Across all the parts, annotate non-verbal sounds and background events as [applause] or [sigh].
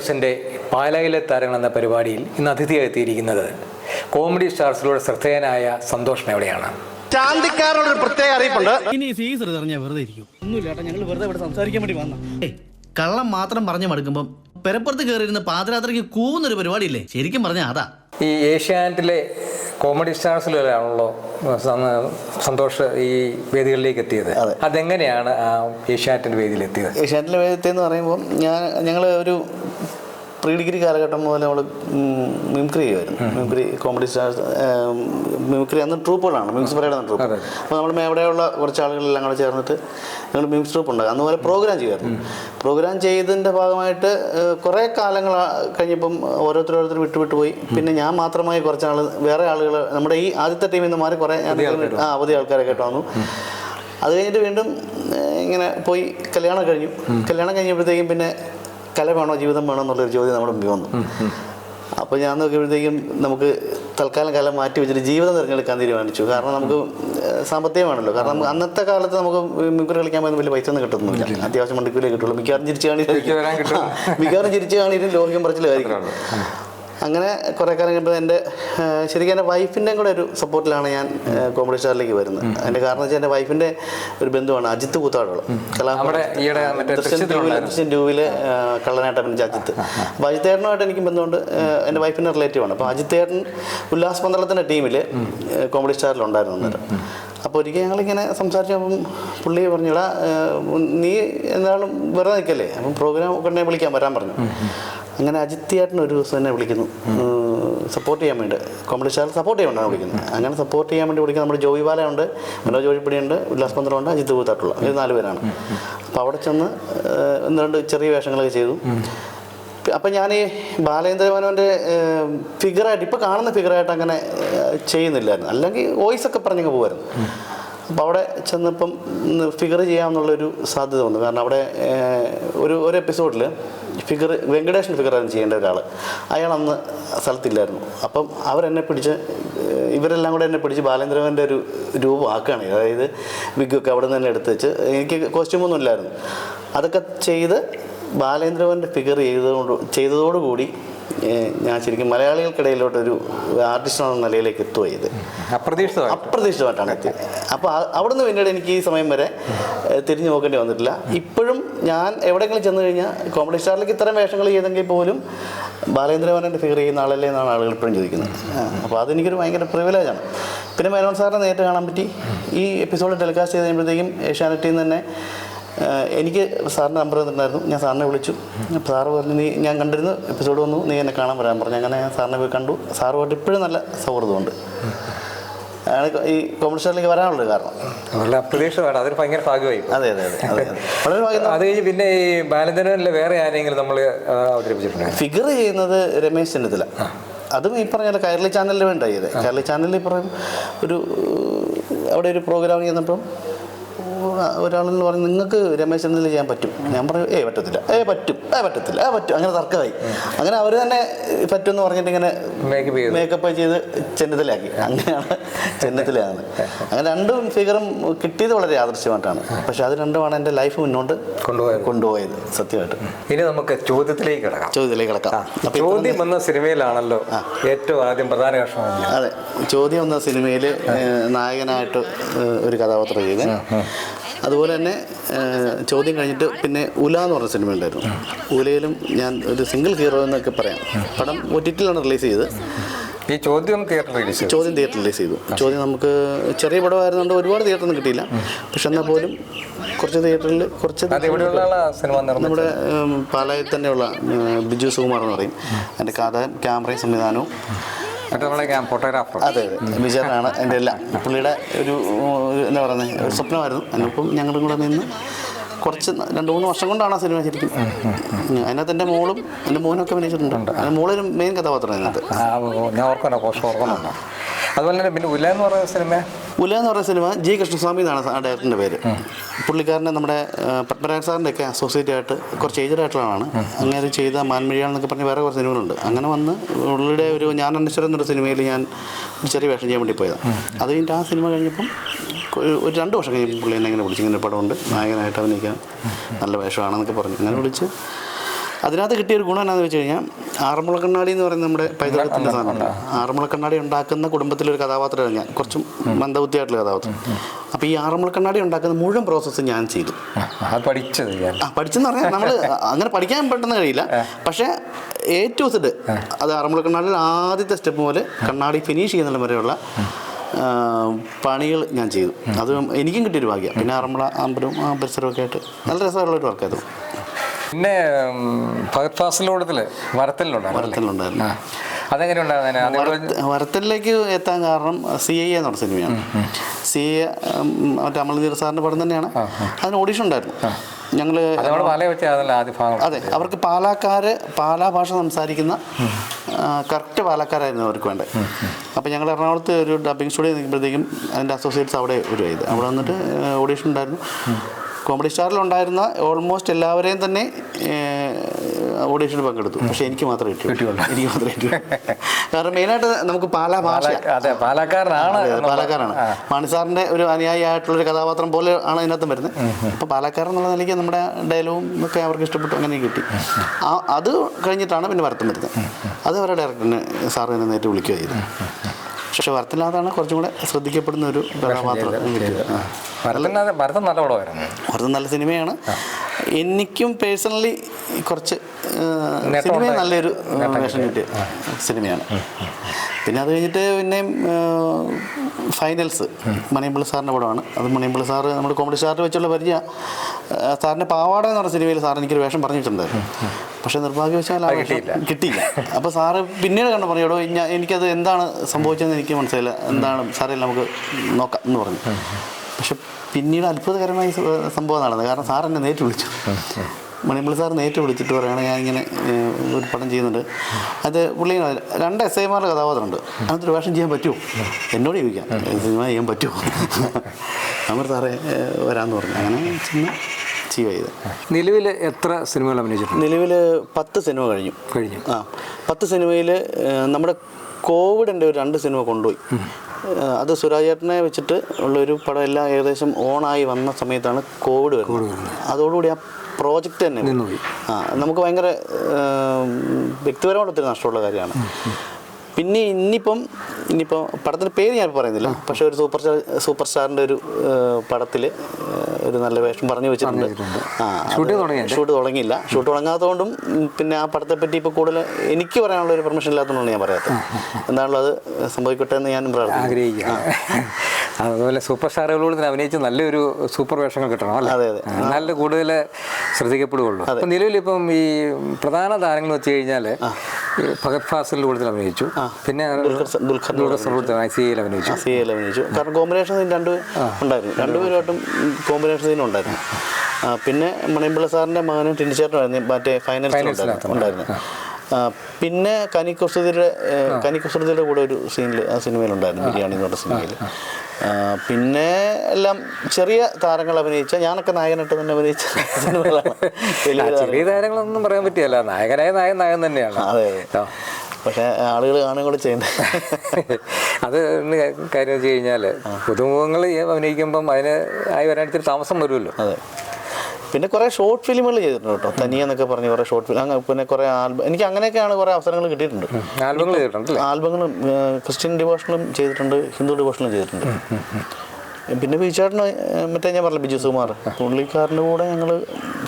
ന്യൂസിന്റെ പാലായിലെ താരങ്ങൾ എന്ന പരിപാടിയിൽ ഇന്ന് അതിഥിയായി എത്തിയിരിക്കുന്നത് കോമഡി സ്റ്റാർസിലൂടെ ശ്രദ്ധേയനായ സന്തോഷ് മേവടെയാണ് ശാന്തിക്കാരോട് ഒരു പ്രത്യേക അറിയിപ്പുണ്ട്. ഇനി വെറുതെ ഇരിക്കും. ഒന്നുമില്ല ചേട്ടാ ഞങ്ങൾ വെറുതെ ഇവിടെ സംസാരിക്കാൻ വേണ്ടി വന്ന കള്ളം മാത്രം പറഞ്ഞു മടുക്കുമ്പം പെരപ്പുറത്ത് കയറിയിരുന്ന് പാതിരാത്രിക്ക് കൂവുന്നൊരു പരിപാടിയില്ലേ? ശരിക്കും പറഞ്ഞാ അതാ. ഈ ഏഷ്യാനെറ്റിലെ കോമഡി സ്റ്റാർസിലാണല്ലോ സന്തോഷ് ഈ വേദികളിലേക്ക് എത്തിയത് അതെ. അതെങ്ങനെയാണ് ഏഷ്യാനെറ്റിന്റെ ഏഷ്യാനെറ്റിന്റെ വേദിയിൽ എത്തിയത് ഏഷ്യാനെറ്റിന്റെ വേദി എന്ന് പറയുമ്പോൾ ഞാൻ ഞങ്ങൾ ഒരു പ്രീ ഡിഗ്രി കാലഘട്ടം മുതൽ നമ്മൾ മിമിക്രി ചെയ്യുമായിരുന്നു. മിമിക്രി കോമഡി സ്റ്റാർ മിമിക്രി അന്ന് ട്രൂപ്പുകളാണ്. മിമിക്സ് പരേഡ് എന്ന ട്രൂപ്പ്. അപ്പോൾ നമ്മൾ അവിടെയുള്ള കുറച്ച് ആളുകളെല്ലാം കൂടെ ചേർന്നിട്ട് ഞങ്ങൾ മിമിക്സ് ട്രൂപ്പ് ഉണ്ടാകും അന്ന് പോലെ പ്രോഗ്രാം ചെയ്യുമായിരുന്നു. പ്രോഗ്രാം ചെയ്തതിന്റെ ഭാഗമായിട്ട് കുറേ കാലങ്ങൾ കഴിഞ്ഞപ്പം ഓരോരുത്തരും ഓരോരുത്തർ വിട്ടു വിട്ടു പോയി. പിന്നെ ഞാൻ മാത്രമായി കുറച്ച് ആൾ വേറെ ആളുകൾ നമ്മുടെ ഈ ആദ്യത്തെ ടീമിൽ നിന്ന് മാറി കുറേ ആ അവധി ആൾക്കാരൊക്കെ ആയിട്ട് വന്നു. അത് കഴിഞ്ഞിട്ട് വീണ്ടും ഇങ്ങനെ പോയി കല്യാണം കഴിഞ്ഞു. കല്യാണം കഴിഞ്ഞപ്പോഴത്തേക്കും പിന്നെ കല വേണോ ജീവിതം വേണോ എന്നുള്ളൊരു ചോദ്യം നമ്മുടെ മുമ്പിൽ വന്നു. അപ്പോൾ ഞാൻ നോക്കിയപ്പോഴത്തേക്കും നമുക്ക് തൽക്കാലം കല മാറ്റി വെച്ചിട്ട് ജീവിതം തിരഞ്ഞെടുക്കാൻ തീരുമാനിച്ചു. കാരണം നമുക്ക് സാമ്പത്തികം സാമ്പത്തികമാണല്ലോ. കാരണം നമുക്ക് അന്നത്തെ കാലത്ത് നമുക്ക് മിക്കൂർ കളിക്കാൻ പോകുന്ന വലിയ പൈസ ഒന്നും കിട്ടുന്നില്ല അത്യാവശ്യം മണിക്കൂലേ കിട്ടുള്ളൂ. മിക്കവാറും ചിരിച്ചു കാണി വരാൻ കിട്ടും. കാണിക്കും മിക്കവാറും [laughs] ചിരിച്ചു കാണിയിട്ട് ലോഹികം പറച്ചിലായിരിക്കും അങ്ങനെ കുറേ കാലം കഴിയുമ്പോൾ എന്റെ ശരിക്കും എന്റെ വൈഫിന്റെയും കൂടെ ഒരു സപ്പോർട്ടിലാണ് ഞാൻ കോമഡി സ്റ്റാറിലേക്ക് വരുന്നത്. അതിന്റെ കാരണം വെച്ചാൽ എന്റെ വൈഫിന്റെ ഒരു ബന്ധുവാണ് അജിത്ത് കൂത്താടുള്ള. ദൃശ്യം ടൂവിൽ കള്ളനായിട്ട് അഭിനയിച്ച അജിത്ത്. അപ്പോൾ അജിത്തേട്ടനുമായിട്ട് എനിക്ക് ബന്ധമുണ്ട്. എന്റെ വൈഫിന്റെ റിലേറ്റീവ് ആണ്. അപ്പോൾ അജിത്തേട്ടൻ ഉല്ലാസ് പന്തളത്തിന്റെ ടീമിൽ കോമഡി സ്റ്റാറിലുണ്ടായിരുന്നു അന്നേരം. അപ്പോൾ ഒരിക്കൽ ഞങ്ങളിങ്ങനെ സംസാരിച്ചപ്പം പുള്ളി പറഞ്ഞിടാ നീ എന്തായാലും വെറുതെ നിൽക്കല്ലേ? അപ്പം പ്രോഗ്രാം ഒക്കെ വിളിക്കാൻ വരാൻ പറഞ്ഞു. അങ്ങനെ അജിത് ഒരു ദിവസം എന്നെ വിളിക്കുന്നു. സപ്പോർട്ട് ചെയ്യാൻ വേണ്ടി. കോമഡി സ്റ്റാർ സപ്പോർട്ട് ചെയ്യാൻ വേണ്ടിയാണ് വിളിക്കുന്നത് അങ്ങനെ സപ്പോർട്ട് ചെയ്യാൻ വേണ്ടി വിളിക്കുന്നത് നമ്മുടെ ജോയി ബാലയുണ്ട് മനോജ് ഉണ്ട് ഉല്ലാസ് പന്ത്രണ്ട് അജിത് കൂത്താട്ടുള്ള. ഇത് നാല് പേരാണ്. അപ്പോൾ അവിടെ ചെന്ന് ഒന്ന് രണ്ട് ചെറിയ വേഷങ്ങളൊക്കെ ചെയ്തു. അപ്പം ഞാൻ ഈ ബാലേന്ദ്രമേനോന്റെ ഫിഗറായിട്ട് ഇപ്പോൾ കാണുന്ന ഫിഗറായിട്ട് അങ്ങനെ ചെയ്യുന്നില്ലായിരുന്നു. അല്ലെങ്കിൽ വോയിസ് ഒക്കെ പറഞ്ഞങ്ങ് പോകുമായിരുന്നു അപ്പോൾ അവിടെ ചെന്നപ്പം ഫിഗർ ചെയ്യാമെന്നുള്ളൊരു സാധ്യത വന്നു. കാരണം അവിടെ ഒരു ഒരു എപ്പിസോഡിൽ ഫിഗർ വെങ്കടേഷൻ ഫിഗറായിരുന്നു ചെയ്യേണ്ട ഒരാൾ അയാൾ അന്ന് സ്ഥലത്തില്ലായിരുന്നു. അപ്പം അവരെന്നെ പിടിച്ച് ഇവരെല്ലാം കൂടെ എന്നെ പിടിച്ച് ബാലേന്ദ്രവന്റെ ഒരു രൂപം ആക്കുകയാണ് അതായത് വിഗൊക്കെ അവിടെ നിന്ന് തന്നെ എടുത്ത് വെച്ച് എനിക്ക് കോസ്റ്റ്യൂമൊന്നും ഇല്ലായിരുന്നു. അതൊക്കെ ചെയ്ത് ബാലേന്ദ്രവന്റെ ഫിഗർ ചെയ്തതുകൊണ്ട് ചെയ്തതോടുകൂടി ഞാൻ ശരിക്കും മലയാളികൾക്കിടയിലോട്ടൊരു ആർട്ടിസ്റ്റ് എന്ന നിലയിലേക്ക് എത്തുക ഇത്. അപ്രതീക്ഷിതമായി അപ്രതീക്ഷിതമായിട്ടാണ് എത്തിയത്. അപ്പോൾ അവിടുന്ന് പിന്നീട് എനിക്ക് ഈ സമയം വരെ തിരിഞ്ഞു നോക്കേണ്ടി വന്നിട്ടില്ല. ഇപ്പോഴും ഞാൻ എവിടെയെങ്കിലും ചെന്ന് കഴിഞ്ഞാൽ കോമഡി സ്റ്റാറിലേക്ക് ഇത്തരം വേഷങ്ങൾ ചെയ്തെങ്കിൽ പോലും ബാലേന്ദ്രമേനോന്റെ ഫിഗർ ചെയ്യുന്ന ആളല്ലേ എന്നാണ് ആളുകൾ ഇപ്പോഴും ചോദിക്കുന്നത്. അപ്പോൾ അതെനിക്കൊരു ഭയങ്കര പ്രിവിലേജാണ് പിന്നെ മേനോൻ സാറിനെ നേരിട്ട് കാണാൻ പറ്റി. ഈ എപ്പിസോഡ് ടെലികാസ്റ്റ് ചെയ്ത് കഴിയുമ്പോഴത്തേക്കും ഏഷ്യാനെറ്റിൽ നിന്ന് തന്നെ എനിക്ക് സാറിന്റെ നമ്പർ തന്നിട്ടുണ്ടായിരുന്നു. ഞാൻ സാറിനെ വിളിച്ചു. സാറ് പറഞ്ഞു നീ ഞാൻ കണ്ടിരുന്നു എപ്പിസോഡ് വന്നു. നീ എന്നെ കാണാൻ വരാൻ പറഞ്ഞു. അങ്ങനെ ഞാൻ സാറിനെ പോയി കണ്ടു. സാറുമായിട്ട് ഇപ്പോഴും നല്ല സൗഹൃദമുണ്ട്. ആണ് ഈ കോമഡി സ്റ്റാറിലേക്ക് വരാനുള്ളത് കാരണം അപ്രതീക്ഷിതമാണ്. അതൊരു ഭയങ്കര ഭാഗ്യമായി. അതെ അതെ അതെ വളരെ അത് കഴിഞ്ഞ് പിന്നെ ഈ ബാലചന്ദ്രനിലെ വേറെ ആരെങ്കിലും നമ്മൾ അവതരിപ്പിച്ചിട്ടുണ്ട്? ഫിഗർ ചെയ്യുന്നത് രമേശ് ചെന്നിത്തല. അതും ഈ പറഞ്ഞ കയർലി ചാനലിൽ വേണ്ട ചെയ്തത് കയർലി ചാനലിൽ പറയും ഒരു അവിടെ ഒരു പ്രോഗ്രാം ചെയ്യുന്നപ്പം ഒരാളെന്ന് പറഞ്ഞു നിങ്ങൾക്ക് രമേശ് ചെന്നിത്തല ചെയ്യാൻ പറ്റും. ഞാൻ പറഞ്ഞു ഏ പറ്റത്തില്ല. ഏ പറ്റും. ഏ പറ്റത്തില്ല. ഏ പറ്റും. അങ്ങനെ തർക്കമായി. അങ്ങനെ അവർ തന്നെ പറ്റുമെന്ന് പറഞ്ഞിട്ട് ഇങ്ങനെ മേക്കപ്പ് ചെയ്തു. ചെന്നിത്തലാക്കി അങ്ങനെയാണ് ചെന്നിത്തലയാണ്. അങ്ങനെ രണ്ടും ഫിഗറും കിട്ടിയത് വളരെ ആദർശമായിട്ടാണ്. പക്ഷെ അത് രണ്ടുമാണ് എന്റെ ലൈഫ് മുന്നോട്ട് കൊണ്ടുപോയത്. കൊണ്ടുപോയത്. സത്യമായിട്ട്. ഇനി നമുക്ക് ചോദ്യത്തിലേക്ക് കിടക്കാം. ചോദ്യത്തിലേക്ക് കിടക്കാം. ചോദ്യം എന്ന സിനിമയിലാണല്ലോ ഏറ്റവും ആദ്യം പ്രധാന കഷ്ണം അതെ. ചോദ്യം വന്ന സിനിമയിൽ നായകനായിട്ട് ഒരു കഥാപാത്രം ചെയ്ത്. അതുപോലെ തന്നെ ചോദ്യം കഴിഞ്ഞിട്ട് പിന്നെ ഉല എന്ന് പറഞ്ഞ സിനിമ ഉണ്ടായിരുന്നു. ഉലയിലും ഞാൻ ഒരു സിംഗിൾ ഹീറോ എന്നൊക്കെ പറയാം. പടം ഒ ടി ടിയിലാണ് റിലീസ് ചെയ്ത് ഈ ചോദ്യം തിയേറ്റർ റിലീസ് ചെയ്തു. ചോദ്യം തിയേറ്റർ റിലീസ് ചെയ്തു. ചോദ്യം നമുക്ക് ചെറിയ പടമായിരുന്നുകൊണ്ട് ഒരുപാട് തിയേറ്ററൊന്നും കിട്ടിയില്ല. പക്ഷെ എന്നാൽ പോലും കുറച്ച് തിയേറ്ററിൽ കുറച്ച് നമ്മുടെ പാലായിൽ തന്നെയുള്ള ബിജു സുകുമാർ എന്ന് പറയും. എന്റെ കഥ ക്യാമറയും സംവിധാനവും. ഫോട്ടോഗ്രാഫർ അതെ അതെ. വിജയനാണ് എന്റെ എല്ലാം പുള്ളിയുടെ ഒരു എന്താ പറയുന്നത് ഒരു സ്വപ്നമായിരുന്നു. അതിനൊപ്പം ഞങ്ങളും കൂടെ നിന്ന് കുറച്ച് രണ്ട് മൂന്ന് വർഷം കൊണ്ടാണ് ആ സിനിമ ശരിക്കും. അതിനകത്ത് എന്റെ മോളും എന്റെ മോനൊക്കെ അഭിനയിച്ചിട്ടുണ്ട്. മോളൊരു മെയിൻ കഥാപാത്രം അതിനകത്ത് ഞാൻ ഓർക്കണോ കോസ്റ്റ് ഓർക്കുന്നുണ്ടോ. അതുപോലെ തന്നെ പിന്നെ ഉല എന്ന് പറയുന്ന സിനിമ? ഉല എന്ന് പറയുന്ന സിനിമ ജി കൃഷ്ണസ്വാമി എന്നാണ് ആ ഡയറക്ടറിന്റെ പേര്. പുള്ളിക്കാരനെ നമ്മുടെ പത്മരാജ സാറിന്റെ ഒക്കെ അസോസിയേറ്റ് ആയിട്ട് കുറച്ച് ഏജഡ് ആയിട്ടുള്ളതാണ് അങ്ങനെ ചെയ്ത മാൻമിഴിയാണെന്നൊക്കെ പറഞ്ഞ് വേറെ കുറച്ച് സിനിമകളുണ്ട്. അങ്ങനെ വന്ന് ഉള്ളിയുടെ ഒരു ഞാൻ അന്വേഷിച്ചു എന്നൊരു സിനിമയിൽ ഞാൻ ഒരു ചെറിയ വേഷം ചെയ്യാൻ വേണ്ടി പോയതാണ് അത് കഴിഞ്ഞിട്ട് ആ സിനിമ കഴിഞ്ഞപ്പം ഒരു രണ്ട് വർഷം കഴിഞ്ഞപ്പോൾ പുള്ളി എന്നെ ഇങ്ങനെ വിളിച്ചു ഇങ്ങനെ പടമുണ്ട്. നായകനായിട്ട് അഭിനയിക്കാൻ നല്ല വേഷമാണെന്നൊക്കെ പറഞ്ഞു. അങ്ങനെ വിളിച്ച് അതിനകത്ത് കിട്ടിയ ഒരു ഗുണം എന്നാന്ന് വെച്ച് കഴിഞ്ഞാൽ ആറന്മുള കണ്ണാടി എന്ന് പറയുന്ന നമ്മുടെ പൈതൃകത്തിന്റെ സാധനമാണ് ആറന്മുള കണ്ണാടി ഉണ്ടാക്കുന്ന കുടുംബത്തിലൊരു കഥാപാത്രമാണ് ഞാൻ കുറച്ചും മന്ദബുദ്ധിയായിട്ടുള്ള കഥാപാത്രം. അപ്പോൾ ഈ ആറന്മുള കണ്ണാടി ഉണ്ടാക്കുന്ന മുഴുവൻ പ്രോസസ്സ് ഞാൻ ചെയ്തു. പഠിച്ചത് ആ പഠിച്ചെന്ന് പറഞ്ഞാൽ നമ്മൾ അങ്ങനെ പഠിക്കാൻ പെട്ടെന്ന് കഴിയില്ല. പക്ഷേ എ ടു സെഡ് അത് ആറന്മുള കണ്ണാടിയിൽ ആദ്യത്തെ സ്റ്റെപ്പ് മുതൽ കണ്ണാടി ഫിനിഷ് ചെയ്യുന്ന വരെയുള്ള പണികൾ ഞാൻ ചെയ്തു. അത് എനിക്കും കിട്ടിയൊരു ഭാഗ്യം. പിന്നെ ആറന്മുള അമ്പലവും പരിസരമൊക്കെ ആയിട്ട് നല്ല രസമുള്ള ഒരു വർക്കായിരുന്നു പിന്നെ ഭഗത് ഫാസിലോടത്തിൽ വരത്തലുണ്ടായിരുന്നു അതെങ്ങനെ ഉണ്ടായിരുന്നു വരത്തലിലേക്ക് എത്താൻ കാരണം സി ഐ എന്ന് പറഞ്ഞ സിനിമയാണ്. സി ഐ മറ്റേ അമൽനീർ സാറിന്റെ പടം തന്നെയാണ്. അതിന് ഓഡീഷൻ ഉണ്ടായിരുന്നു. ഞങ്ങൾ അതെ അവർക്ക് പാലാക്കാര് പാലാ ഭാഷ സംസാരിക്കുന്ന കറക്റ്റ് പാലക്കാരായിരുന്നു അവർക്ക് വേണ്ടത്. അപ്പോൾ ഞങ്ങൾ എറണാകുളത്ത് ഒരു ഡബിങ് സ്റ്റുഡിയോ നിൽക്കുമ്പോഴത്തേക്കും അതിന്റെ അസോസിയേറ്റ്സ് അവിടെ ഒരു ഇത് അവിടെ വന്നിട്ട് ഓഡീഷൻ ഉണ്ടായിരുന്നു. കോമഡി സ്റ്റാറിലുണ്ടായിരുന്ന ഓൾമോസ്റ്റ് എല്ലാവരെയും തന്നെ ഓഡീഷനിൽ പങ്കെടുത്തു. പക്ഷെ എനിക്ക് മാത്രമേ കിട്ടിയുള്ളൂ. എനിക്ക് മാത്രമേ കിട്ടിയുള്ളൂ. കാരണം മെയിനായിട്ട് നമുക്ക് പാലാ ഭാഷ. പാലക്കാരനാണ് പാലക്കാരാണ് മണിസാറിന്റെ ഒരു അനുയായി ആയിട്ടുള്ള ഒരു കഥാപാത്രം പോലെ ആണ് ഇതിനകത്തും വരുന്നത്. അപ്പൊ പാലക്കാരൻ എന്നുള്ള നിലയ്ക്ക് നമ്മുടെ ഡയലോഗും ഒക്കെ അവർക്ക് ഇഷ്ടപ്പെട്ടു അങ്ങനെ കിട്ടി. അത് കഴിഞ്ഞിട്ടാണ് പിന്നെ വരത്തം വരുന്നത് അത് അവരുടെ ഡയറക്ടറിന് സാറിനെ നേരിട്ട് വിളിക്കുക ചെയ്തത് പക്ഷെ വരത്തിനകത്താണ് കുറച്ചും കൂടെ ശ്രദ്ധിക്കപ്പെടുന്ന ഒരു കഥാപാത്രം. ഭരതൻ ഭരതൻ നല്ല പടമായിരുന്നു വരത്തം നല്ല സിനിമയാണ്. എനിക്കും പേഴ്സണലി കുറച്ച് സിനിമ നല്ലൊരു വേഷം കിട്ടിയ സിനിമയാണ്. പിന്നെ അത് കഴിഞ്ഞിട്ട് പിന്നെയും ഫൈനൽസ് മണിയമ്പിളി സാറിന്റെ പടമാണ്. അത് മണിയമ്പിളി സാറ് നമ്മുടെ കോമഡി സ്റ്റാറിൽ വെച്ചുള്ള പരിചയ സാറിന്റെ പാവാട എന്ന് പറഞ്ഞ സിനിമയിൽ സാർ എനിക്കൊരു വേഷം പറഞ്ഞിട്ടുണ്ടായിരുന്നു. പക്ഷേ നിർഭാഗ്യവശാൽ ആ കിട്ടിയില്ല. അപ്പൊ അപ്പോൾ സാറ് പിന്നീട് കണ്ട് ഞാൻ എനിക്കത് എന്താണ് സംഭവിച്ചതെന്ന് എനിക്ക് മനസ്സിലായില്ല. എന്താണ്? സാറേ നമുക്ക് നോക്കാം എന്ന് പറഞ്ഞു. പക്ഷെ പിന്നീട് അത്ഭുതകരമായ സംഭവം നടന്നത്. കാരണം സാർ എന്നെ നേരിട്ട് വിളിച്ചു. മണിമണി സാർ നേരിട്ട് വിളിച്ചിട്ട് പറയുകയാണ് ഞാൻ ഇങ്ങനെ ഒരു പടം ചെയ്യുന്നുണ്ട്. അത് പുള്ളി രണ്ട് എസ് ഐമാരുടെ കഥാപാത്രമുണ്ട്. ഒരു വേഷം ചെയ്യാൻ പറ്റുമോ? എന്നോട് ചോദിക്കാം സിനിമ ചെയ്യാൻ പറ്റുമോ? അമർ സാറേ വരാമെന്ന് പറഞ്ഞു. അങ്ങനെ ചെന്ന് ചെയ്യുക ചെയ്ത്. നിലവിൽ എത്ര സിനിമകൾ അഭിനയിച്ചിട്ടുണ്ട്? നിലവിൽ പത്ത് സിനിമ കഴിഞ്ഞു. കഴിഞ്ഞു. ആ പത്ത് സിനിമയിൽ നമ്മുടെ കോവിഡിന്റെ ഒരു രണ്ട് സിനിമ കൊണ്ടുപോയി. അത് സുരാജേട്ടനെ വെച്ചിട്ട് ഉള്ളൊരു പടം എല്ലാം ഏകദേശം ഓണായി വന്ന സമയത്താണ് കോവിഡ് വരുന്നത്. അതോടുകൂടി ആ പ്രോജക്റ്റ് തന്നെ. ആ നമുക്ക് ഭയങ്കര വ്യക്തിപരമായിട്ട് ഒത്തിരി നഷ്ടമുള്ള കാര്യമാണ്. പിന്നെ ഇന്നിപ്പം ഇനിയിപ്പോൾ പടത്തിന്റെ പേര് ഞാൻ പറയുന്നില്ല. പക്ഷേ ഒരു സൂപ്പർ സ്റ്റാർ സൂപ്പർ സ്റ്റാറിന്റെ ഒരു പടത്തിൽ ഒരു നല്ല വേഷം പറഞ്ഞു വെച്ചിട്ടുണ്ട്. ആ? ഷൂട്ട് തുടങ്ങിയില്ല? ഷൂട്ട് തുടങ്ങാത്തതുകൊണ്ടും പിന്നെ ആ പടത്തെ പറ്റി ഇപ്പോൾ കൂടുതൽ എനിക്ക് പറയാനുള്ള ഒരു പെർമിഷൻ ഇല്ലാത്തതുകൊണ്ടാണ് ഞാൻ പറയാത്തത്. എന്താണല്ലോ അത് സംഭവിക്കട്ടെ എന്ന് ഞാൻ ആഗ്രഹിക്കുക. അതുപോലെ സൂപ്പർ സ്റ്റാറുകളോട് തന്നെ അഭിനയിച്ച് നല്ലൊരു സൂപ്പർ വേഷങ്ങൾ കിട്ടണം അല്ലേ? അതെ, അതെ. നല്ല കൂടുതൽ ശ്രദ്ധിക്കപ്പെടുകയുള്ളൂ. അപ്പം നിലവിൽ ഇപ്പം ഈ പ്രധാന താരങ്ങൾ വെച്ച് കഴിഞ്ഞാൽ ഭഗത് ഫാസിലിന്റെ കൂടുതൽ അഭിനയിച്ചു. പിന്നെ ദുൽഖർ ദുൽഖർ സി ഐയിൽ അഭിനയിച്ചു. സി എൽ അഭിനയിച്ചു. കാരണം കോമ്പിനേഷൻ സീൻ രണ്ട് ഉണ്ടായിരുന്നു. രണ്ടുപേരുമായിട്ടും കോമ്പിനേഷൻ സീൻ ഉണ്ടായിരുന്നു. പിന്നെ മണിമ്പിള്ള സാറിന്റെ മകനും ടിനിച്ചേട്ടനായിരുന്നു മറ്റേ ഫൈനൽസ് ഉണ്ടായിരുന്നു. പിന്നെ കനി കുസൃതിയുടെ കനി കുസൃതിയുടെ കൂടെ ഒരു സീനിൽ ആ സിനിമയിലുണ്ടായിരുന്നു. ബിരിയാണി എന്ന് പറഞ്ഞ സിനിമയിൽ പിന്നെ എല്ലാം ചെറിയ താരങ്ങൾ അഭിനയിച്ച ഞാനൊക്കെ നായകനായിട്ട് തന്നെ അഭിനയിച്ച സിനിമകളാണ്. ചെറിയ താരങ്ങളൊന്നും പറയാൻ പറ്റിയല്ല. നായകനായ നായകൻ നായകൻ തന്നെയാണ്. അതെ പക്ഷെ ആളുകൾ കാണുക കൂടെ ചെയ്യുന്നത് അത് കാര്യം വെച്ച് കഴിഞ്ഞാൽ പുതുമുഖങ്ങൾ അഭിനയിക്കുമ്പം അതിന് ആയി വരാൻ താമസം വരുമല്ലോ. അതെ. പിന്നെ കുറേ ഷോർട്ട് ഫിലിമുകൾ ചെയ്തിട്ടുണ്ട് കേട്ടോ. തനിയെന്നൊക്കെ പറഞ്ഞ് കുറേ ഷോർട്ട് ഫിലിം പിന്നെ കുറേ ആൽബം എനിക്ക് അങ്ങനെയൊക്കെയാണ് കുറേ അവസരങ്ങൾ കിട്ടിയിട്ടുണ്ട്. ആൽബങ്ങളും ക്രിസ്ത്യൻ ഡിവോഷനും ചെയ്തിട്ടുണ്ട് ഹിന്ദു ഡിവോഷനും ചെയ്തിട്ടുണ്ട്. പിന്നെ ബിജുചേട്ടന് മറ്റേ ഞാൻ പറഞ്ഞില്ല ബിജു സുകുമാർ. പുള്ളിക്കാരന്റെ കൂടെ ഞങ്ങൾ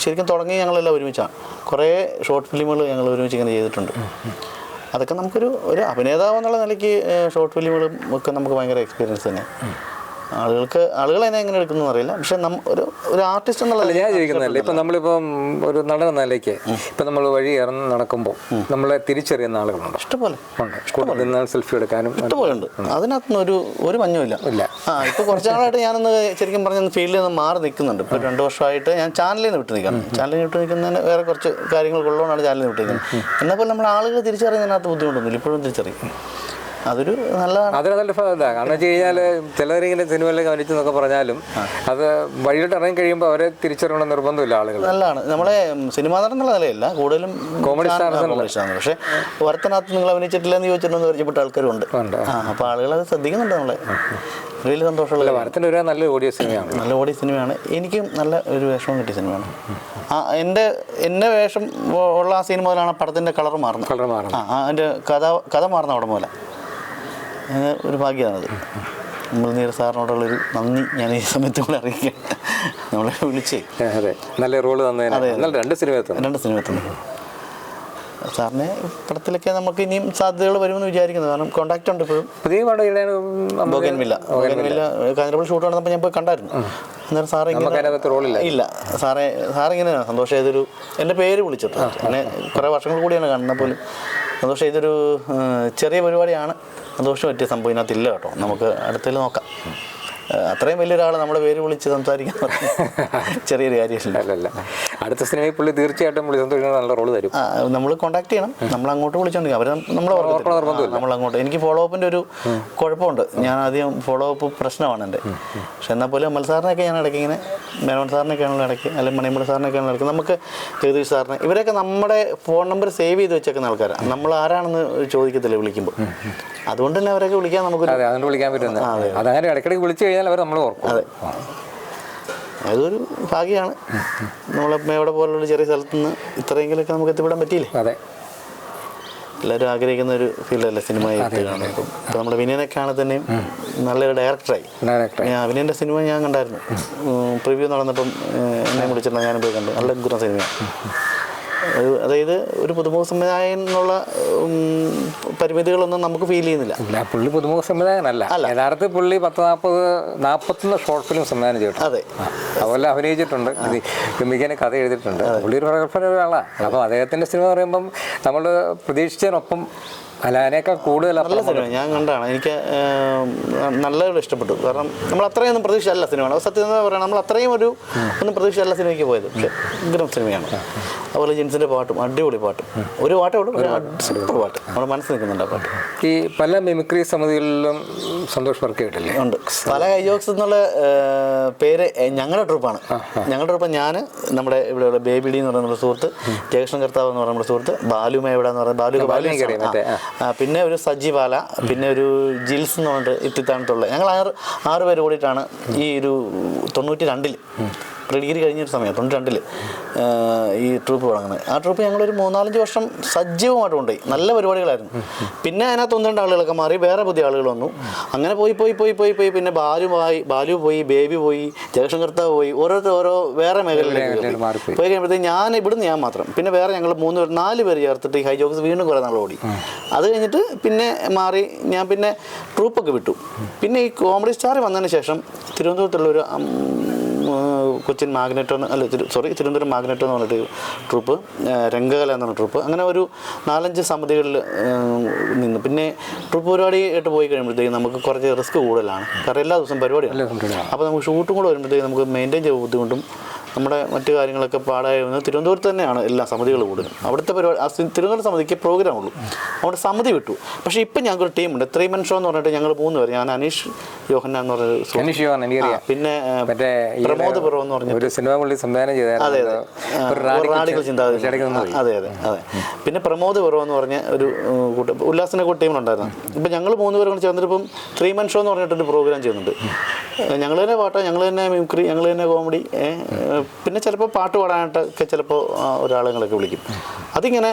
ശരിക്കും തുടങ്ങി ഞങ്ങളെല്ലാം ഒരുമിച്ചാണ് കുറേ ഷോർട്ട് ഫിലിമുകൾ ഞങ്ങൾ ഒരുമിച്ച് ഇങ്ങനെ ചെയ്തിട്ടുണ്ട്. അതൊക്കെ നമുക്കൊരു ഒരു അഭിനേതാവ് എന്നുള്ള നിലയ്ക്ക് ഷോർട്ട് ഫിലിമുകളും ഒക്കെ നമുക്ക് ഭയങ്കര എക്സ്പീരിയൻസ് തന്നെ. ആളുകൾക്ക് ആളുകൾ അതിനെ എങ്ങനെ എടുക്കുന്നു അറിയില്ല പക്ഷെ നമ്മ ഒരു ഒരു ആർട്ടിസ്റ്റ് എന്നുള്ള ഞാൻ ചോദിക്കുന്നതല്ല ഇപ്പം നമ്മളിപ്പം ഒരു നടൻ എന്ന നിലയ്ക്ക് ഇപ്പം നമ്മൾ വഴി ഇറന്ന് നടക്കുമ്പോൾ നമ്മളെ തിരിച്ചറിയുന്ന ആളുകളുണ്ട്? ഇഷ്ടപോലെ. ഉണ്ട്. സെൽഫി എടുക്കാനും ഇഷ്ടപോലെ ഉണ്ട്. അതിനകത്തൊന്നും ഒരു ഒരു മഞ്ഞുമില്ല ഇല്ല. ആ ഇപ്പൊ കുറച്ച് നാളായിട്ട് ഞാനൊന്ന് ശരിക്കും പറഞ്ഞ ഫീൽഡിൽ നിന്ന് മാറി നിൽക്കുന്നുണ്ട്. ഇപ്പൊ രണ്ടു വർഷമായിട്ട് ഞാൻ ചാനലിൽ നിന്ന് വിട്ടു നിൽക്കണം ചാനലിൽ നിന്ന് വിട്ട് നിൽക്കുന്നതിന് വേറെ കുറച്ച് കാര്യങ്ങൾ ഉള്ളതുകൊണ്ടാണ് ചാനലിൽ നിന്ന് വിട്ട് നിൽക്കുന്നത്. എന്നാൽ നമ്മൾ ആളുകൾ തിരിച്ചറിയുന്നതിനകത്ത് ബുദ്ധിമുട്ടൊന്നുമില്ല. ഇപ്പോഴും തിരിച്ചറിയും. അതൊരു നല്ലതാണ്. അതൊരു നല്ല ഇതാണ് കാരണം വെച്ച് കഴിഞ്ഞാൽ ചിലരിങ്ങനെ സിനിമയിലൊക്കെ അഭിനയിച്ചു എന്നൊക്കെ പറഞ്ഞാലും അത് വഴിയിലോട്ട് ഇറങ്ങി കഴിയുമ്പോൾ അവരെ തിരിച്ചറിയണം നിർബന്ധമില്ല ആളുകൾ നല്ലതാണ്. നമ്മളെ സിനിമ നടൻ എന്നുള്ള നിലയല്ല. കൂടുതലും കോമഡി സ്റ്റാർസ്. പക്ഷേ വരത്തിനകത്ത് നിങ്ങൾ അഭിനയിച്ചിട്ടില്ല എന്ന് ചോദിച്ചിട്ടുണ്ടെന്ന് പരിചയപ്പെട്ട ആൾക്കാരുണ്ട്. അപ്പോൾ ആളുകൾ അത് ശ്രദ്ധിക്കുന്നുണ്ട് നമ്മളെ. വലിയ സന്തോഷമുള്ള. വരത്തിന്റെ ഒരു നല്ല ഓഡിയോ സിനിമയാണ് നല്ല ഓഡിയോ സിനിമയാണ് എനിക്കും നല്ല ഒരു വേഷം കിട്ടിയ സിനിമയാണ് ആ എന്റെ എന്റെ വേഷം ഉള്ള ആ സീൻ മുതലാണ് പടത്തിന്റെ കളർ മാറുന്നത്. കളർ മാറുന്നത്. ആ അതിന്റെ കഥ കഥ മാറുന്ന അവിടെ മുതല. ഒരു ഭാഗ്യമാണത് നമ്മൾ നീര സാറിനോടുള്ളൊരു നന്ദി ഞാൻ ഈ സമയത്ത് കൂടെ അറിയിക്കാം. നമ്മളെ വിളിച്ചേ. അതെ. നല്ല റോൾ തന്നതിന്. രണ്ട് സിനിമ രണ്ട് സിനിമ സാറിനെ പടത്തിലൊക്കെ നമുക്ക് ഇനിയും സാധ്യതകൾ വരുമെന്ന് വിചാരിക്കുന്നത് കാരണം കോണ്ടാക്റ്റ് ഉണ്ട് ഇപ്പോഴും. പുതിയ പടം ഇടാണ് ബോഗൻവില്ല ബോഗൻവില്ല കാഞ്ഞിരപ്പള്ളി ഷൂട്ട് നടന്നപ്പോൾ ഞാൻ പോയി കണ്ടായിരുന്നു. അന്നേരം സാറേ ഇല്ല. സാറേ സാറിങ്ങനെ സന്തോഷം ഏതൊരു എന്റെ പേര് വിളിച്ചിട്ട് അങ്ങനെ കുറേ വർഷങ്ങൾ കൂടിയാണ് കാണുന്നത് പോലും. സന്തോഷം. ഇതൊരു ചെറിയ പരിപാടിയാണ്. സന്തോഷം പറ്റിയ സംഭവം ഇതിനകത്ത് ഇല്ല കേട്ടോ. നമുക്ക് അടുത്തതിൽ നോക്കാം. അത്രയും വലിയൊരാൾ നമ്മുടെ പേര് വിളിച്ച് സംസാരിക്കാൻ [laughs] ചെറിയൊരു കാര്യമല്ല. അല്ലല്ല. അടുത്ത സിനിമയിൽ പുള്ളി തീർച്ചയായിട്ടും പുള്ളി സന്തോഷിക്കുന്ന നല്ല റോൾ തരും. നമ്മൾ കോണ്ടാക്ട് ചെയ്യണം. നമ്മൾ അങ്ങോട്ട് വിളിച്ചോണ്ടിരിക്കും. അവർ നമ്മൾ നമ്മൾ അങ്ങോട്ട്. എനിക്ക് ഫോളോ അപ്പിന്റെ ഒരു കുഴപ്പമുണ്ട്. ഞാൻ ആദ്യം ഫോളോ അപ്പ് പ്രശ്നമാണ് എന്റെ. പക്ഷെ എന്നാൽ പോലും അമൽ സാറിനെയൊക്കെ ഞാൻ ഇടയ്ക്ക് ഇങ്ങനെ മേനോൻ സാറിനൊക്കെ ആണല്ലോ ഇടയ്ക്ക് അല്ലെങ്കിൽ മണിമുട സാറിനൊക്കെ ആണല്ലോ ഇടയ്ക്ക്. നമുക്ക് ജഗദീഷ് സാറിനെ ഇവരൊക്കെ നമ്മുടെ ഫോൺ നമ്പർ സേവ് ചെയ്ത് വെച്ചേക്കുന്ന ആൾക്കാരാണ് നമ്മൾ ആരാണെന്ന് ചോദിക്കത്തില്ല വിളിക്കുമ്പോൾ. അതുകൊണ്ട് തന്നെ അവരൊക്കെ വിളിക്കാൻ നമുക്ക് അതെ അതുകൊണ്ട് വിളിക്കാൻ പറ്റുന്നത്. അതങ്ങനെ ഇടയ്ക്കിടയ്ക്ക് വിളിച്ചു കഴിഞ്ഞാൽ അവർ നമ്മൾ ഓർക്കും. അതെ. അതൊരു ഭാഗ്യമാണ്. നമ്മളെ എവിടെ പോലുള്ള ചെറിയ സ്ഥലത്ത് നിന്ന് ഇത്രയെങ്കിലൊക്കെ നമുക്ക് എത്തിപ്പെടാൻ പറ്റിയില്ലേ? അതെ. എല്ലാവരും ആഗ്രഹിക്കുന്ന ഒരു ഫീൽഡല്ലേ സിനിമ ഇപ്പം നമ്മുടെ വിനയനൊക്കെ ആണെങ്കിൽ തന്നെയും നല്ലൊരു ഡയറക്ടറായി ഞാൻ അഭിനയന്റെ സിനിമ ഞാൻ കണ്ടായിരുന്നു. പ്രിവ്യൂ നടന്നപ്പം എന്നെ വിളിച്ചിട്ടുണ്ട് ഞാനും പോയി കണ്ടു. നല്ല ഗുണ സിനിമയാണ്. അതായത് ഒരു പുതുമുഖ സംവിധായകൻ എന്നുള്ള പരിമിതികളൊന്നും നമുക്ക് ഫീൽ ചെയ്യുന്നില്ല. ഇല്ല പുള്ളി പുതുമുഖ സംവിധായകനല്ല അല്ല. യഥാർത്ഥത്തിൽ പുള്ളി പത്ത് നാൽപ്പത് നാൽപ്പത്തൊന്ന് ഷോർട്ട് ഫിലിം സംവിധാനം ചെയ്തിട്ടുണ്ട്. അതെ. അതുപോലെ അഭിനയിച്ചിട്ടുണ്ട്. ഇത് ഗംഭീരനെ കഥ എഴുതിയിട്ടുണ്ട്. പുള്ളി ഒരു പ്രഗത്ഭന ഒരാളാണ്. അപ്പം അദ്ദേഹത്തിന്റെ സിനിമ പറയുമ്പം നമ്മൾ പ്രതീക്ഷിച്ചതിനൊപ്പം അല്ല അതിനേക്കാൾ കൂടുതൽ നല്ല സിനിമ ഞാൻ കണ്ടതാണ്. എനിക്ക് നല്ലപോലെ ഇഷ്ടപ്പെട്ടു. കാരണം നമ്മൾ അത്രയും ഒന്നും പ്രതീക്ഷയല്ല സിനിമയാണ്. സത്യം എന്താ പറയുക നമ്മൾ അത്രയും ഒരു ഒന്നും പ്രതീക്ഷയല്ല സിനിമയ്ക്ക് പോയത്. ഉഗ്രം സിനിമയാണ്. അതുപോലെ ജിൻസിന്റെ പാട്ടും അടിപൊളി പാട്ടും. ഒരു പാട്ടേ ഉള്ളൂ സൂപ്പർ പാട്ട്. നമ്മുടെ മനസ്സിൽ നിൽക്കുന്നുണ്ട് ആ പാട്ട്. ഈ പല മിമിക്രി സമിതികളിലും സന്തോഷ് വർക്ക് ചെയ്തിട്ടില്ലേ ഉണ്ട്. പല കൈജോക്സ് എന്നുള്ള പേര് ഞങ്ങളുടെ ട്രൂപ്പാണ്. ഞങ്ങളുടെ ട്രൂപ്പ് ഞാൻ നമ്മുടെ ഇവിടെയുള്ള ബേബിഡി എന്ന് പറയുന്ന നമ്മുടെ സുഹൃത്ത് ജയകൃഷ്ണൻ കർത്താവ് എന്ന് പറയുന്ന നമ്മുടെ സുഹൃത്ത് ബാലുമേ മേവിട എന്ന് പറയുന്നത് ബാലു ബാലു പിന്നെ ഒരു സജി ബാല പിന്നെ ഒരു ജിൽസ് എന്ന് പറഞ്ഞിട്ട് ഇത്തിത്താനത്തുള്ള ഞങ്ങൾ ആറ് ആറ് പേര് കൂടിയിട്ടാണ് ഈ ഒരു തൊണ്ണൂറ്റി രണ്ടിൽ പ്രീ ഡിഗ്രി കഴിഞ്ഞൊരു സമയം തൊണ്ണൂറ്റി രണ്ടിൽ ഈ ട്രൂപ്പ് തുടങ്ങുന്നത്. ആ ട്രൂപ്പ് ഞങ്ങളൊരു മൂന്നാലഞ്ച് വർഷം സജീവമായിട്ട് കൊണ്ടുപോയി. നല്ല പരിപാടികളായിരുന്നു. പിന്നെ അതിനകത്ത് ഒന്ന് രണ്ട് ആളുകളൊക്കെ മാറി വേറെ പുതിയ ആളുകൾ വന്നു. അങ്ങനെ പോയി പോയി പോയി പോയി പോയി. പിന്നെ ബാലു പോയി ബാലു പോയി ബേബി പോയി ജയകൃഷ്ണൻ കർത്താവ് പോയി. ഓരോരുത്തർ ഓരോ വേറെ മേഖലയിലേക്ക് പോയി. കഴിയുമ്പോഴത്തേക്കും ഞാൻ ഇവിടുന്ന് ഞാൻ മാത്രം. പിന്നെ വേറെ ഞങ്ങൾ മൂന്ന് പേർ നാല് പേര് ചേർത്തിട്ട് ഈ ഹൈ ജോക്സ് വീണ്ടും കുറേ നാൾ ഓടി. അത് കഴിഞ്ഞിട്ട് പിന്നെ മാറി ഞാൻ പിന്നെ ട്രൂപ്പൊക്കെ വിട്ടു. പിന്നെ ഈ കോമഡി സ്റ്റാർ വന്നതിന് ശേഷം തിരുവനന്തപുരത്തുള്ള ഒരു കൊച്ചിൻ മാഗ്നറ്റോ അല്ല സോറി തിരുവനന്തപുരം മാഗ്നറ്റോ എന്ന് പറഞ്ഞിട്ട് ട്രൂപ്പ് രംഗകല എന്ന് പറഞ്ഞ ട്രൂപ്പ് അങ്ങനെ ഒരു നാലഞ്ച് സമിതികളിൽ നിന്ന്. പിന്നെ ട്രൂപ്പ് പരിപാടി ആയിട്ട് പോയി കഴിയുമ്പോഴത്തേക്കും നമുക്ക് കുറച്ച് റിസ്ക് കൂടുതലാണ്. കാരണം എല്ലാ ദിവസവും പരിപാടിയാണ്. അപ്പോൾ നമുക്ക് ഷൂട്ടും കൂടെ വരുമ്പോഴത്തേക്കും നമുക്ക് മെയിന്റെയിൻ ചെയ്യാൻ ബുദ്ധിമുട്ടും നമ്മുടെ മറ്റു കാര്യങ്ങളൊക്കെ പാടായി വന്നത് തിരുവനന്തപുരത്ത് തന്നെയാണ് എല്ലാ സമിതികൾ കൂടുതലും അവിടുത്തെ പരിപാടി തിരുവനന്തപുരം സമിതിക്ക് പ്രോഗ്രാം ഉള്ളൂ. അവിടെ സമിതി വിട്ടു. പക്ഷേ ഇപ്പം ഞങ്ങൾക്കൊരു ടീമുണ്ട്. ത്രീ മൻ ഷോ എന്ന് പറഞ്ഞിട്ട് ഞങ്ങൾ മൂന്ന് പേര്. ഞാൻ അനീഷ് യോഹന്ന എന്ന് പറഞ്ഞ പിന്നെ പ്രമോദ് പുറം എന്ന് പറഞ്ഞ ഒരു സിനിമ പുള്ളി സംവിധാനം ചെയ്തായിരുന്നു. അതെ അതെ. റാഡിക്കൽ ചിന്താഗതി. അതെ അതെ അതെ. പിന്നെ പ്രമോദ് പുറം എന്ന് പറഞ്ഞ ഒരു കൂട്ടം ഉല്ലാസിനെ കൂട്ട ടീമുണ്ടായിരുന്നു ഇപ്പം ഞങ്ങൾ മൂന്ന് പേരും കൂടി ചേർന്നിട്ട് ഇപ്പം ത്രീ മൻ ഷോ എന്ന് പറഞ്ഞിട്ടൊരു പ്രോഗ്രാം ചെയ്യുന്നുണ്ട്. ഞങ്ങൾ തന്നെ പാട്ട് ഞങ്ങൾ തന്നെ മിമിക്രി ഞങ്ങൾ തന്നെ കോമഡി പിന്നെ ചിലപ്പോൾ പാട്ട് പാടാനായിട്ടൊക്കെ ചിലപ്പോൾ ഒരാളുകളൊക്കെ വിളിക്കും. അതിങ്ങനെ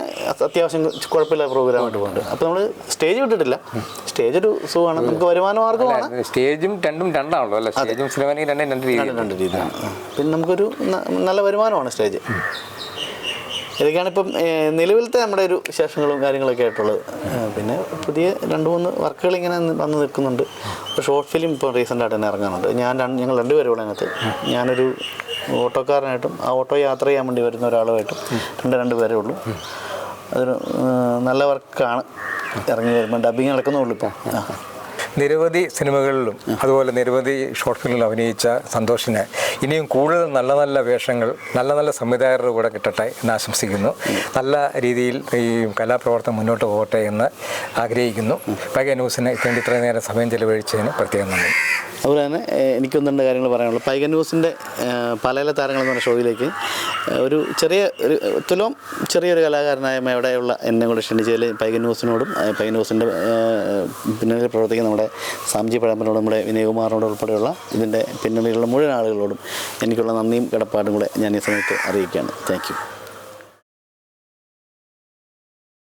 അത്യാവശ്യം കുഴപ്പമില്ല പ്രോഗ്രാമായിട്ട് പോകുന്നുണ്ട് അപ്പോൾ നമ്മൾ സ്റ്റേജ് വിട്ടിട്ടില്ല. സ്റ്റേജ് ഒരു സുഖമാണ്. നമുക്ക് വരുമാന മാർഗമാണ് സ്റ്റേജും രണ്ടും രണ്ടാണല്ലോ അല്ലേ? സ്റ്റേജും സിനിമ രണ്ട് രണ്ട് രീതിയാണ് പിന്നെ നമുക്കൊരു നല്ല വരുമാനമാണ് സ്റ്റേജ് ഇതൊക്കെയാണ് ഇപ്പം നിലവിലത്തെ നമ്മുടെ ഒരു വിശേഷങ്ങളും കാര്യങ്ങളൊക്കെ ആയിട്ടുള്ളത്. പിന്നെ പുതിയ രണ്ട് മൂന്ന് വർക്കുകൾ ഇങ്ങനെ വന്ന് നിൽക്കുന്നുണ്ട്. ഇപ്പോൾ ഷോർട്ട് ഫിലിം ഇപ്പോൾ റീസെന്റായിട്ട് തന്നെ ഇറങ്ങാനുണ്ട്. ഞാൻ രണ്ട് ഞങ്ങൾ രണ്ടുപേരും ഇവിടെ അതിനകത്ത്. ഞാനൊരു ഓട്ടോക്കാരനായിട്ടും ആ ഓട്ടോ യാത്ര ചെയ്യാൻ വേണ്ടി വരുന്ന ഒരാളുമായിട്ടും രണ്ട് രണ്ട് പേരേ ഉള്ളൂ. അതൊരു നല്ല വർക്കാണ്. ഇറങ്ങി വരുമ്പോൾ ഡബിങ് നടക്കുന്നുള്ളൂ ഇപ്പോൾ ആ. നിരവധി സിനിമകളിലും അതുപോലെ നിരവധി ഷോർട്ട് ഫിലിമിൽ അഭിനയിച്ച സന്തോഷിന് ഇനിയും കൂടുതൽ നല്ല നല്ല വേഷങ്ങൾ നല്ല നല്ല സംവിധായകരുടെ കൂടെ കിട്ടട്ടെ എന്ന് ആശംസിക്കുന്നു. നല്ല രീതിയിൽ ഈ കലാപ്രവർത്തനം മുന്നോട്ട് പോകട്ടെ എന്ന് ആഗ്രഹിക്കുന്നു. പൈക ന്യൂസിന് വേണ്ടി ഇത്രയും നേരം സമയം ചെലവഴിച്ചതിന് പ്രത്യേകം നന്ദി. അതുപോലെ തന്നെ എനിക്കൊന്നും രണ്ട് കാര്യങ്ങൾ പറയാനുള്ളൂ. പൈക ന്യൂസിന്റെ പല താരങ്ങൾ എന്ന് പറഞ്ഞ ഷോയിലേക്ക് ഒരു ചെറിയ ഒരു തുലോം ചെറിയൊരു കലാകാരനായ ഇവിടെയുള്ള എന്നെ കൂടെ ക്ഷണിച്ചതിൽ പൈക ന്യൂസിനോടും പൈക ന്യൂസിന്റെ പിന്നിൽ പ്രവർത്തിക്കുന്ന നമ്മുടെ സാംജി പഴമ്പനോടും നമ്മുടെ വിനയകുമാറിനോട് ഉൾപ്പെടെയുള്ള ഇതിന്റെ പിന്നണിയിലുള്ള മുഴുവൻ ആളുകളോടും എനിക്കുള്ള നന്ദിയും കിടപ്പാടും കൂടെ ഞാൻ ഈ സമയത്ത് അറിയിക്കുകയാണ്. താങ്ക്